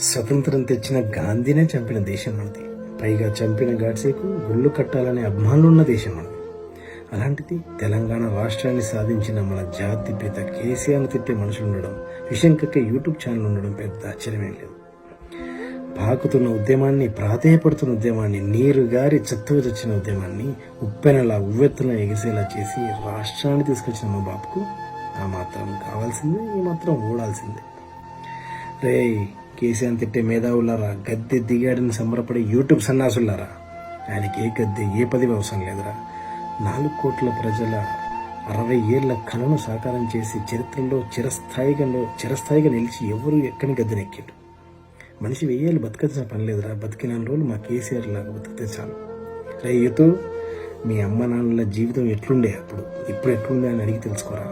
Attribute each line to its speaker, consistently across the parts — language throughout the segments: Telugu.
Speaker 1: స్వతంత్రం తెచ్చిన గాంధీనే చంపిన దేశం మనది. పైగా చంపిన గాడ్సేకు గుళ్ళు కట్టాలనే అభిమానులున్న దేశం మనది. అలాంటిది తెలంగాణ రాష్ట్రాన్ని సాధించిన మన జాతి పిత కేసీఆర్ను తిట్టే మనుషులు ఉండడం విషయం కక్కే యూట్యూబ్ ఛానల్ ఉండడం పెద్ద ఆశ్చర్యమేం లేదు. పాకుతున్న ఉద్యమాన్ని ప్రాధేయపడుతున్న ఉద్యమాన్ని నీరు గారి చత్తుగా తెచ్చిన ఉద్యమాన్ని ఉప్పెనలా ఉవ్వెత్తున ఎగిసేలా చేసి రాష్ట్రాన్ని తీసుకొచ్చిన మా బాపుకు ఆ మాత్రం కావాల్సిందే ఈ మాత్రం ఓడాల్సిందే రే కేసీఆర్ తిట్టే మేధావులారా? గద్దె దిగాడని సంబరపడే యూట్యూబ్ సన్నాసులారా? ఆయనకి ఏ గద్దె ఏ పదవి అవసరం లేదురా. నాలుగు కోట్ల ప్రజల అరవై ఏళ్ళ కళను సాకారం చేసి చరిత్రలో చిరస్థాయిగా చిరస్థాయిగా నిలిచి ఎవరు ఎక్కని గద్దెనెక్కాడు మనిషి వెయ్యేళ్ళు బతకాల్సిన పని లేదురా. బతికిన రోజులు మా కేసీఆర్ లాగా బతికితే చాలు. రే మీ అమ్మ నాన్నల జీవితం ఎట్లుండే అప్పుడు? ఇప్పుడు ఎట్లుండే అని అడిగి తెలుసుకోరా?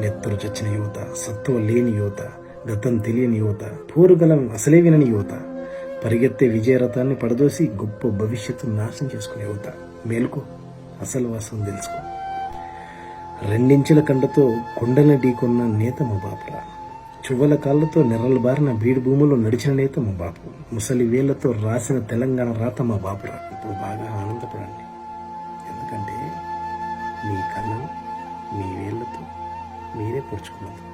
Speaker 1: నెత్తరు చచ్చిన యువత సత్తువ లేని యువత గతం తెలియని యువత పోరుగలం అసలే వినని యువత. పరిగెత్తే విజయరథాన్ని పడదోసి గొప్ప భవిష్యత్తు నాశనం చేసుకునే యువత. మేలుకో అసలు వాసం తెలుసుకో. రెండించెల కండతో కొండల ఢీకొన్న నేత మా బాపురా చువ్వల కాళ్ళతో నెర్రలు బారిన బీడు భూములో నడిచిన నేత మా బాపు ముసలి వేళ్ళతో రాసిన తెలంగాణ రాత మా బాపురా ఇప్పుడు బాగా ఆనందపడండి. ఎందుకంటే మీ కళ్ళను మీ వేళ్ళతో మీరే పొడుచుకున్నది.